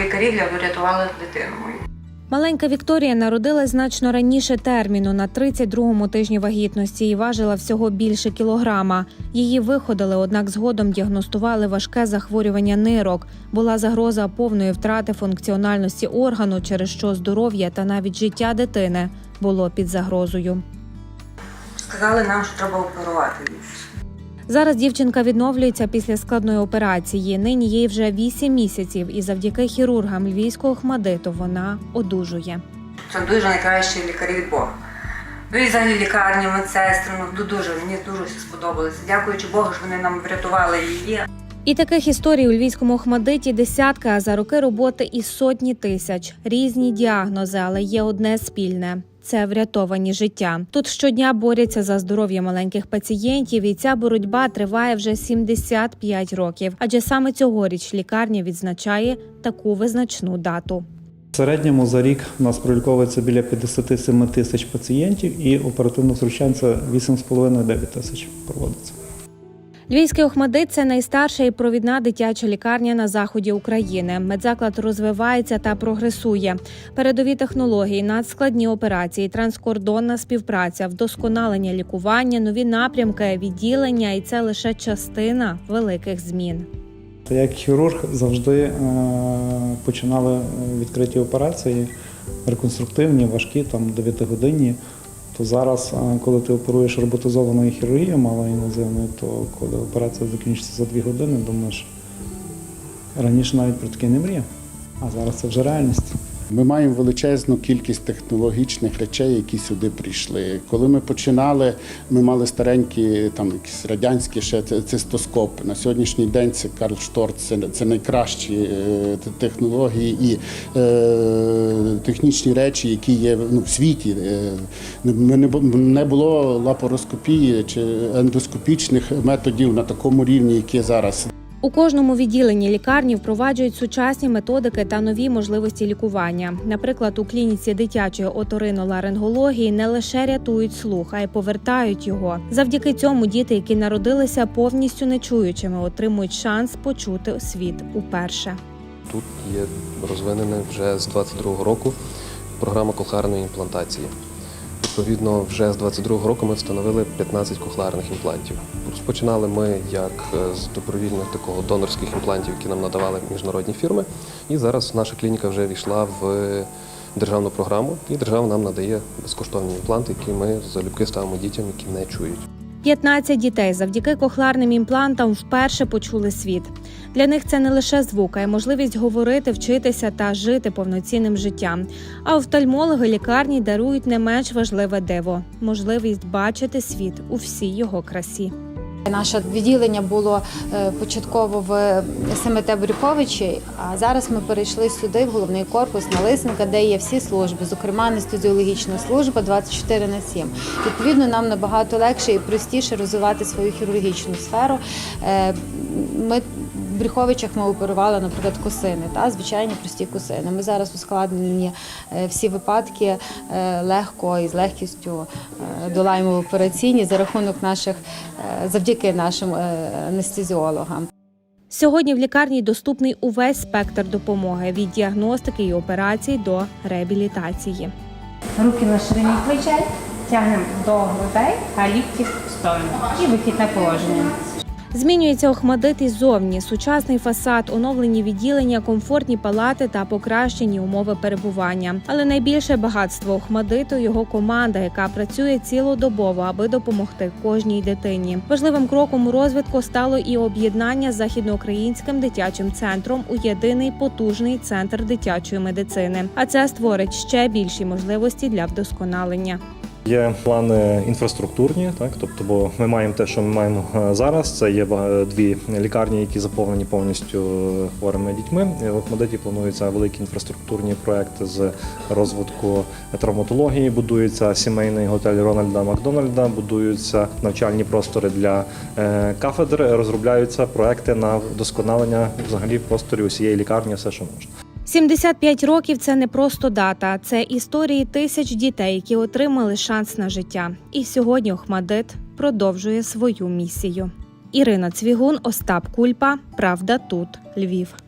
Лікарі для- врятували дитину мою. Маленька Вікторія народилась значно раніше терміну на 32-му тижні вагітності і важила всього більше кілограма. Її виходили, однак згодом діагностували важке захворювання нирок. Була загроза повної втрати функціональності органу, через що здоров'я та навіть життя дитини було під загрозою. Сказали нам, що треба оперувати. Зараз дівчинка відновлюється після складної операції. Нині їй вже 8 місяців, і завдяки хірургам львівського хмадиту вона одужує. Це дуже найкращі лікарі від Бога. Ну і взагалі лікарні, медсестри, ну дуже, мені дуже все сподобалося. Дякуючи Богу, що вони нам врятували її. І таких історій у львівському Охмадиті десятка, а за роки роботи і сотні тисяч. Різні діагнози, але є одне спільне. Це врятовані життя. Тут щодня борються за здоров'я маленьких пацієнтів, і ця боротьба триває вже 75 років. Адже саме цьогоріч лікарня відзначає таку визначну дату. В середньому за рік у нас проліковується біля 57 тисяч пацієнтів і оперативно втручань це 8,5-9 тисяч проводиться. Львівський Охмадит це найстарша і провідна дитяча лікарня на заході України. Медзаклад розвивається та прогресує. Передові технології, надскладні операції, транскордонна співпраця, вдосконалення лікування, нові напрямки, відділення, і це лише частина великих змін. Як хірург завжди е, починали відкриті операції реконструктивні, важкі, там 9-годинні. То зараз, е, коли ти оперуєш роботизованою хірургією малоінвазивною, то коли операція закінчиться за 2 години, думаєш, раніше навіть про таке не мріяв, а зараз це вже реальність. Ми маємо величезну кількість технологічних речей, які сюди прийшли. Коли ми починали, ми мали старенькі, там якісь радянські ще цистоскопи. На сьогоднішній день це Карл Шторц, це, це найкращі е, технології і е, технічні речі, які є ну, в світі. Е, не, було лапароскопії чи ендоскопічних методів на такому рівні, які зараз. У кожному відділенні лікарні впроваджують сучасні методики та нові можливості лікування. Наприклад, у клініці дитячої оториноларингології не лише рятують слух, а й повертають його. Завдяки цьому діти, які народилися повністю нечуючими, отримують шанс почути світ уперше. Тут є розвинена вже з 22-го року програма кохлеарної імплантації. Відповідно, вже з 22-го року ми встановили 15 кохлеарних імплантів. Розпочинали ми як е, з добровільних такого донорських імплантів, які нам надавали міжнародні фірми. І зараз наша клініка вже війшла в державну програму, і держава нам надає безкоштовні імпланти, які ми залюбки ставимо дітям, які не чують. 15 дітей завдяки кохлеарним імплантам вперше почули світ. Для них це не лише звук, а й можливість говорити, вчитися та жити повноцінним життям. А офтальмологи лікарні дарують не менш важливе диво можливість бачити світ у всій його красі. Наше відділення було е, початково в СМТ Брюховичі, а зараз ми перейшли сюди, в головний корпус на Лисенка, де є всі служби, зокрема анестезіологічна служба 24 на 7. Відповідно, нам набагато легше і простіше розвивати свою хірургічну сферу. Ми в Брюховичах ми оперували, наприклад, косини, та звичайні прості косини. Ми зараз ускладнені е, всі випадки е, легко і з легкістю е, долаємо в операційні за рахунок наших завдяки нашим анестезіологам. Сьогодні в лікарні доступний увесь спектр допомоги від діагностики і операцій до реабілітації. Руки на ширині плечей, тягнемо до грудей, а лікті в сторону. І вихідне положення. Змінюється Охмадит зовні. Сучасний фасад, оновлені відділення, комфортні палати та покращені умови перебування. Але найбільше багатство Охмадиту його команда, яка працює цілодобово, аби допомогти кожній дитині. Важливим кроком у розвитку стало і об'єднання з західноукраїнським дитячим центром у єдиний потужний центр дитячої медицини. А це створить ще більші можливості для вдосконалення. Є плани інфраструктурні, так тобто, бо ми маємо те, що ми маємо е, зараз. Це є ба- дві лікарні, які заповнені повністю хворими дітьми. В Охмадиті плануються великі інфраструктурні проекти з розвитку травматології. Будується сімейний готель Рональда Макдональда, будуються навчальні простори для е, кафедр, розробляються проекти на вдосконалення взагалі просторів усієї лікарні, все, що можна. 75 років це не просто дата, це історії тисяч дітей, які отримали шанс на життя. І сьогодні Охмадит продовжує свою місію. Ірина Цвігун, Остап Кульпа. Правда тут Львів.